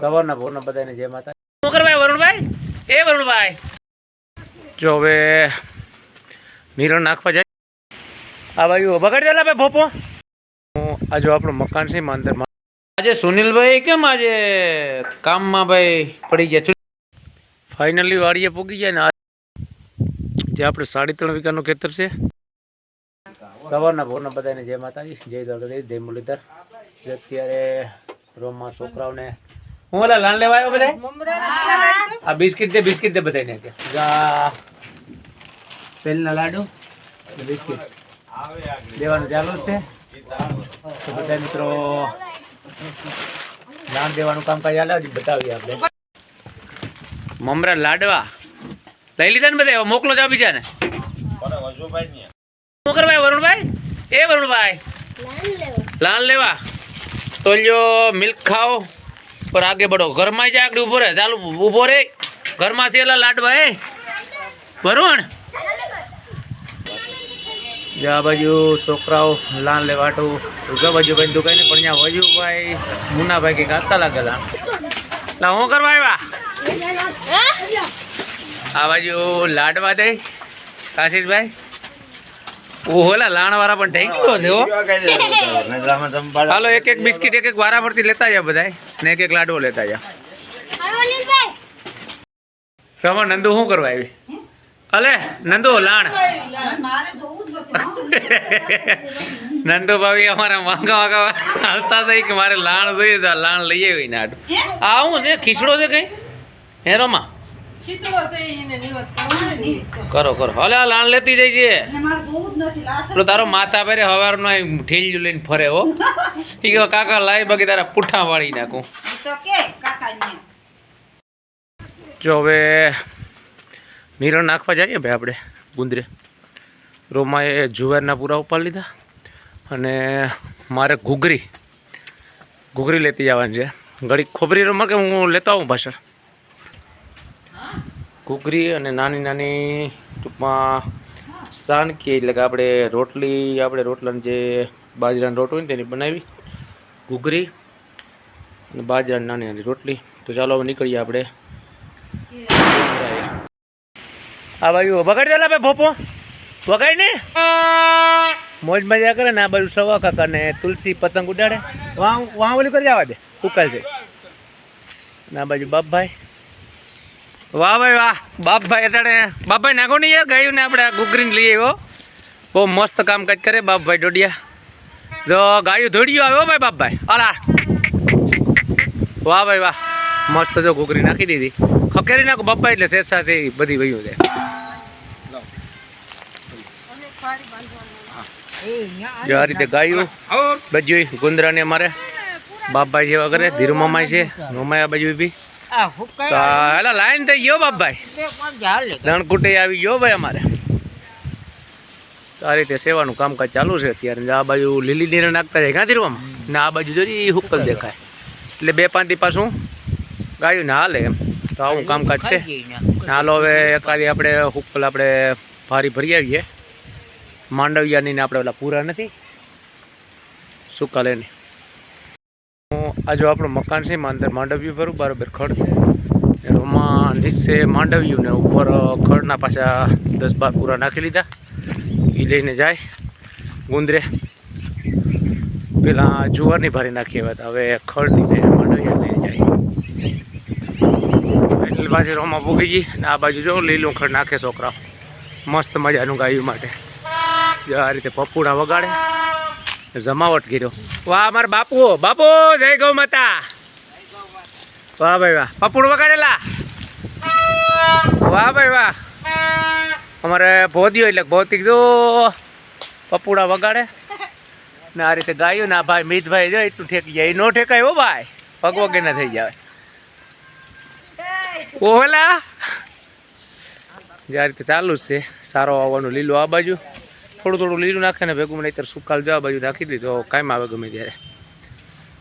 સવારના ભોરના બધાને જય માતા મોકરભાઈ વરુણભાઈ? એ વરુણભાઈ. જો હવે મિરણ નાખવા જાય. આ ભાઈ બગાડી દેલા ભાઈ ભોપો. આ આપણું મકાન છે માંદરમાં આજે સુનિલભાઈ કેમ આજે કામમાં ભાઈ પડી ગયા? ફાઇનલી વાડીએ પૂગી જાય ને જે આપણે સાડી ત્રણ વીઘાનું ખેતર છે. સવારના ભોરના બધાને જય માતાજી, જય દ્વારકાધીશ, જય મુરલીધર. અત્યારે રોમમાં છોકરાઓને હું ઓલા લાન લેવા આવ્યો બધા આ બિસ્કિટ દે બિસ્કિટ દે બધાને કે. જા. પેલના લાડુ બિસ્કિટ. દેવાનું ચાલુ છે. તો બધા મિત્રો લાન દેવાનું કામકાજ ચાલે હજી બતાવીએ આપણે. મમરા લાડવા. લઈ લીધા ને બધા મોકલો જાવ બીજાને. શું કરવાય વરુણભાઈ? એ વરુણભાઈ. લાલ લેવા. તો લ્યો મિલ્ક ખાઓ. પર આગે બઢો. ઘરમાં જ આગળ ઊભો રહે. ચાલુ ઊભો રે. ઘરમાં છે એલા લાડવા એ વરુણ? આ બાજુ છોકરાઓ લાન લેવાટું ઉગા બાજુ ભાઈ દુકાને પણ ત્યાં વજુભાઈ મુનાભાઈ કંઈક આપતા લાગેલા. લા હું કરવા આવ્યા? આ બાજુ લાડવા દે. કાશીશભાઈ? ઓલા લાણ વાળા પણ છે હાલો એક એક બિસ્કિટ એક એક વારા પરથી લેતા જાય બધાય. ને એક એક લાડવો લેતા જાવ રમણ નંદુ શું કરવા આવી? અલે નંદુ લાણ. નંદુ ભાભી અમારા માંગા વાગા હાલતા થઈ કે મારે લાણ જોઈએ તો લાણ લઈ આવી ને આડું આ હું છે? ખીચડો છે કઈ? હેરોમાં કરો. કરો હલે આ લાણ લેતી જઈ છે પેલો તારો માતા પહેરે હવાર નો ઠેલ્યું લઈને ફરે હો. ઠીક કાકા લાઈ બાકી તારા પુઠ્ઠા વાળી નાખું. જો હવે નીરણ નાખવા જઈએ ભાઈ આપણે ગુંદરે. રોમાએ જુવારના પૂરા ઉપાડી લીધા. અને મારે ઘૂઘરી ઘૂઘરી લેતી જવાની છે. ઘડી ખોબરી રમા કે હું લેતા આવું પાછળ? ઘૂઘરી અને નાની નાની ટૂંકમાં સાનકી એટલે કે આપણે રોટલી, આપણે રોટલાની જે બાજરાનો રોટ હોય ને તેની બનાવી. ઘૂઘરી અને બાજરાની નાની નાની રોટલી. તો ચાલો હવે નીકળીએ આપણે. આ બાજુ વગાડી દેલા ભાઈ ભોપો. વગાડી ને. મોજ મજા કરે ને આ બાજુ સવા કાકા ને તુલસી પતંગ ઉડાડે. વાં વાં ઓલી કરી જવા દે. ઉકાલ છે ને આ બાજુ બાપભાઈ. વાહ ભાઈ વાહ બાપભાઈ અત્યારે બાપભાઈ નાખો નહીં યાર ગાયું ને આપણે ગુગરીને લઈ આવ્યો. બહુ મસ્ત કામ કાજ કરે બાપભાઈ ડોડિયા. જો ગાયું ધોડ્યું આવ્યો ભાઈ બાપભાઈ અલા વાહ ભાઈ વાહ, મસ્ત જો ઘૂઘરી નાખી દીધી. ખકેરી નાખો બાપા એટલે શેષા છે બધી વયું છે જો આ રીતે ગાયું બધું ગુંદરાને અમારે બાપભાઈ જેવા કરે ધીરુ મામાય છે મામાય બાજુ બી એલા લાઈન થઈ ગયો બાપભાઈ. દણકુટે આવી ગયો ભાઈ અમારે. આ રીતે સેવાનું કામકાજ ચાલુ છે અત્યારે. આ બાજુ લીલી નીરે નાખતા જાય ક્યાં ધીરવામાં ને આ બાજુ જોઈ હુકલ દેખાય. એટલે બે પાંચથી પાછું ગાયું ને હાલે એમ. તો આવું કામકાજ છે. હાલો હવે એકાદી આપણે હુકલ આપણે ભારી ભરી આવીએ. માંડવિયાની ને આપણે ઓલા પૂરા નથી. સુકાલેની. હું આ જો આપણું મકાન છે, એમાં અંદર માંડવ્યું ભરું, બરાબર ખડ છે. એમાં નીચે માંડવ્યું ને ઉપર ખડના પાછા દસ બાર પૂરા નાખી લીધા. એ લઈને જાય, ગુંદરે. પેલા જુવારની ભારી નાખી આવ્યા હતા હવે ખડની છે માંડવ્યા લઈને જાય. એટલે પાછી રોમાં ભૂગી ગઈ ને આ બાજુ જો લીલું ખડ નાખે છોકરાઓ. મસ્ત મજાનું ગાયું માટે. આ રીતે પપુડા વગાડે. જમાવટ કર્યો. વાહ મારા બાપુ. બાપુ, જય ગૌ માતા. વાહ ભાઈ વાહ. પપુડ વગાડેલા? વાહ ભાઈ વાહ. અમારે ભોદ્યો એટલે ભૌતિક. જો, પપુડા વગાડે. ને આ રીતે ગાયું ના ભાઈ, મિતભાઈ જો, એટલું ઠેકી જાય. એ નો ઠેકાય હો ભાઈ. પગ વગે ના થઈ જાય. ઓહલા. જે આ રીતે ચાલુ જ છે. સારો આવવાનું લીલું આ બાજુ. થોડું થોડું લીલું નાખે ને ભેગું નહીતર સુકાલ જવા બાજુ રાખી દીધું. કાયમ આવે ગમે ત્યારે.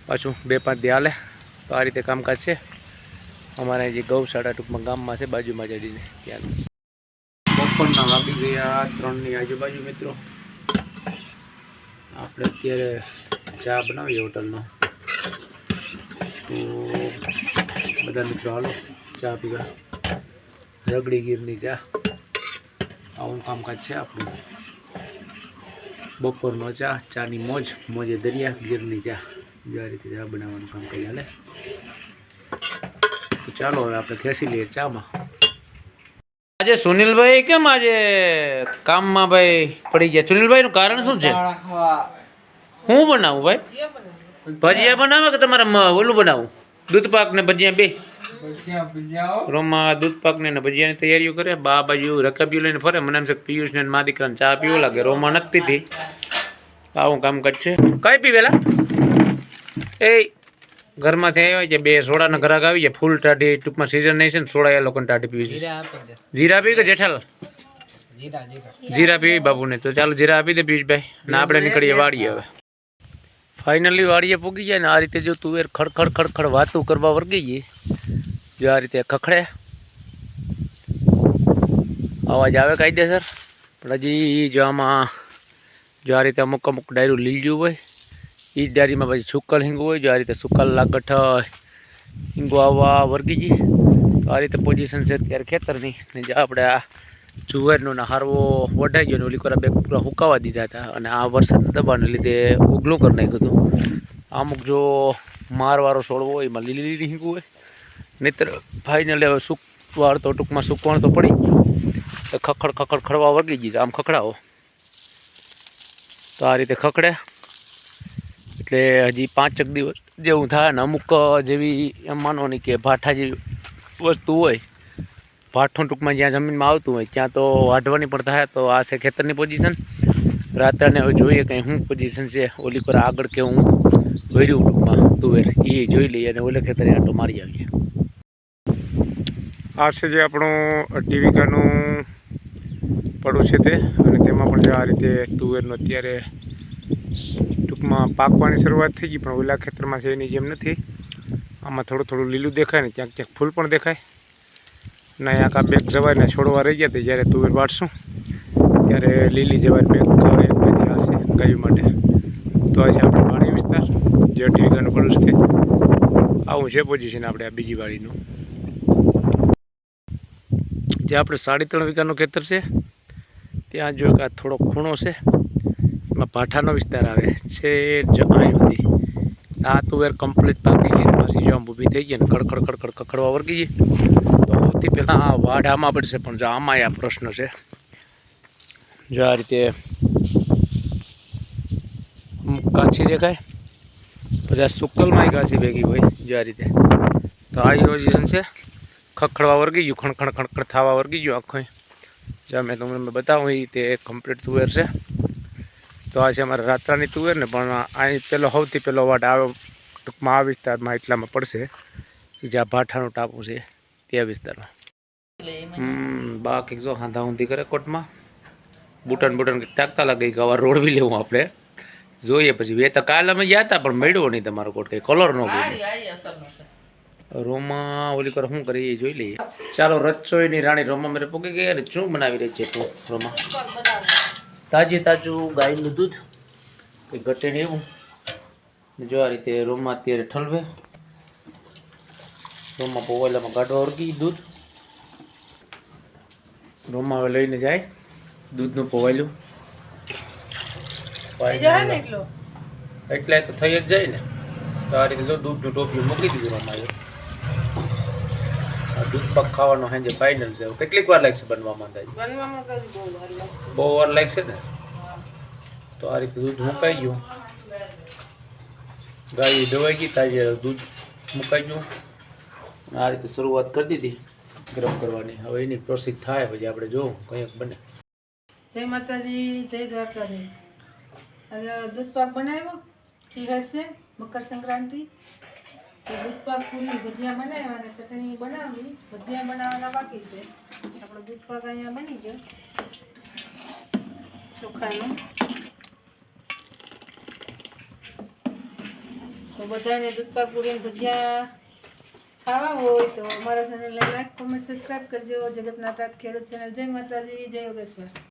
પાછું બે પાંચ દી હાલે. તો આ રીતે કામકાજ છે. અમારે જે ગૌશાળા ટૂંકમાં ગામમાં છે, બાજુમાં જડીને ત્યાં. બપોરના વાગી ગયા ત્રણની આજુબાજુ મિત્રો. આપણે અત્યારે ચા બનાવીએ હોટલનો. તો બધા મિત્રો હાલો, ચા પીવા. રગડી ગીરની ચા. આવું કામકાજ છે આપણું. બપોરનો ચા ચાની મોજ મોજે દરિયા ગીરની ચા. જો આ રીતે ચા બનાવવાનું કામકાજ હાલે. તો ચાલો હવે આપણે ખેંચી લઈએ ચામાં. આજે સુનિલભાઈ કેમ આજે કામમાં ભાઈ પડી ગયા? સુનિલભાઈ નું કારણ શું છે? હું બનાવું ભાઈ? ભજીયા બનાવે. કે તમારે ઓલું બનાવું? દૂધ પાક ને ભજીયા બે? રોમા દૂધ પાક ને ને ભજીયાની તૈયારીઓ કરે. બા બાજુ રકાબીઓ લઈને ફરે. મને એમ છે પિયુષ ને મા દીકરાને ચા પીવો લાગે. રોમા નથી પીધી આવું કામકાજ છે. કઈ પીવેલા એ ઘરમાંથી આવ્યા છે. બે સોડાના ઘરાક આવી જાય ફૂલ ટાઢી ટૂંકમાં સિઝન નહીં છે ને સોડા એ લોકોને ટાઢી પીવી છે. જીરા પી કે જેઠાલાલ? જીરા પીવી બાપુને. તો ચાલો જીરા આપી દે પીયુષભાઈ. ને આપણે નીકળીએ વાડીએ હવે. ફાઇનલી વાડીએ પૂગી જાય ને. આ રીતે જો તુવેર ખડખડ ખડખડ વાતું કરવા વર્ગી ગઈ. જો આ રીતે ખખડે. અવાજ આવે કાયદેસર? પણ હજી જો આમાં, જો આ રીતે અમુક અમુક ડાયરું લીલું હોય એ જ ડાયરીમાં પછી સુકલ હિંગુ હોય, જો આ રીતે સુકલ લાગઠ હિંગુ આવવા વર્ગી ગઈ, તો આ રીતે પોઝિશન છે અત્યારે ખેતરની. ને જે આપણે આ જુવારનો ને હારવો વઢાઈ ગયો ને ઓલી કોરા બે પૂરા હુકાવા દીધા હતા, અને આ વરસાદના દબાણને લીધે ઉગલું કરી નાખ્યું હતું. અમુક જો મારવાળો છોડવો હોય, એમાં લીલી લીલી હિંગુ હોય નહીતર ભાઈને હવે સુકવાળ તો ટૂંકમાં સુકવણ તો પડી ગયું. ખખડ ખખડ ખડવા વગી ગઈ આમ ખખડાવો. તો આ રીતે ખખડે. એટલે હજી પાંચેક દિવસ જેવું થાય ને અમુક જેવી એમ માનવાની કે ભાઠા જેવી વસ્તુ હોય, ભાઠો ટૂંકમાં જ્યાં જમીનમાં આવતું હોય ત્યાં તો વાઢવાની પણ થાય. તો આ છે ખેતરની પોઝિશન રાત્રને હવે જોઈએ કંઈ શું પોઝિશન છે. ઓલી પર આગળ કે હું વર્યું ટૂંકમાં તુવેર, એ જોઈ લઈએ અને ઓલે ખેતરે આંટો મારી આવીએ. આ છે જે આપણું અઢી વીઘાનું પડું છે તે. અને તેમાં પણ જો આ રીતે તુવેરનો અત્યારે ટૂંકમાં પાકવાની શરૂઆત થઈ ગઈ, પણ ઓલા ખેતરમાં છે એની જેમ નથી. આમાં થોડું થોડું લીલું દેખાય ને ક્યાંક ક્યાંક ફૂલ પણ દેખાય. ને અહીંયા કાં બેગ જવાયને છોડવા રહી ગયા તે જ્યારે તુવેર વાટશું ત્યારે લીલી જવાય બેગ આવશે ગાયો માટે. તો આજે આપણે વાડી વિસ્તાર, જે અઢી વીઘાનું પડું છે આવું છે પોઝિશન આપણે આ બીજી વાડીનું. જે આપણે સાડી ત્રણ વીઘાનું ખેતર છે, ત્યાં જો આ થોડો ખૂણો છે, એમાં ભાઠાનો વિસ્તાર આવે. છે જ અહીં સુધી. આ તુવેર કમ્પ્લીટ પાકી ગઈ પછી જો આમ ઊભી થઈ ગઈ ને કડકડ કડકડ કકડવા વર્ગી ગઈ, તો સૌથી પહેલાં આ વાઢ આમાં પડશે, પણ જો આમાં આ પ્રશ્ન છે. જો આ રીતે કાછી દેખાય, પછી આ સુકલમાંય કાચી ભેગી હોય, જો આ રીતે. તો આ યોજન છે. ખખડવા વર્ગી ગયું ખણખણ ખણખણ થવા વર્ગી ગયું આખું જ્યાં મેં તમને બતાવું એ તે કમ્પ્લીટ તુવેર છે. તો આ છે અમારા રાત્રાની તુવેર ને, પણ અહીં પેલો સૌથી પહેલો વાટ આવ્યો ટૂંકમાં આ વિસ્તારમાં એટલામાં પડશે. જ્યાં ભાઠાનું ટાપુ છે તે વિસ્તારમાં. બા કંઈક જો હાંધા ઊંધી કરે કોટમાં. બુટન બુટન ટાકતા લાગે કે રોડ બી લેવું આપણે. જોઈએ પછી, બે તો કાલ અમે ગયા હતા પણ મળ્યો નહીં તમારો કોટ, કંઈ કલર નો ગયો. રોમા ઓલી પર શું કરી એ જોઈ લઈએ. ચાલો રચોઈની રાણી રોમા મેરે પૂકી ગઈ અને શું બનાવી રહી છે તું રોમા. તાજે તાજું ગાયનું દૂધ કે ઘટે ને એવું જો આ રીતે રોમા અત્યારે ઠલવે. રોમા પોવાલામાં ગાઢવા વર્ગી દૂધ. રોમા હવે લઈને જાય દૂધનું પોવાયેલું એટલે? તો થઈ જ જાય ને. તો આ રીતે જો દૂધનું ટોપલું મૂકી દીધું રોમાએ. આ ખાવાનો હે સાંજે ફાઇનલ છે કેટલીક વાર લાગશે બનવામાં અંદાજે બહુ વાર લાગશે. ને? તો આ રીતે દૂધ મુકાઈ ગયું. ગાય દવાઈ ગઈ તાજે દૂધ મુકાઈ ગયું. આ રીતે શરૂઆત કરી દીધી ગરમ કરવાની. હવે એની પ્રોસેસ થાય પછી આપણે જોવું કંઈક બને. જય માતાજી જય દ્વારકાધીશ. આજે દૂધ પાક બનાવ્યો ખીર છે મકર સંક્રાંતિ? તો દૂધ પાક પૂરી, ભજીયા બનાવ્યા અને ચટણી બનાવી, ભજીયા બનાવવાના બાકી છે. આપણો દૂધપાક અહીંયા બની ગયો. ચોખાનો. તો બધાને દૂધપાક પૂરી ભજીયા ખાવા હોય તો અમારા ચેનલને લાઈક કોમેન્ટ સબસ્ક્રાઈબ કરજો. જગતનાથ ખેડૂત ચેનલ જય માતાજી, જય યોગેશ્વર.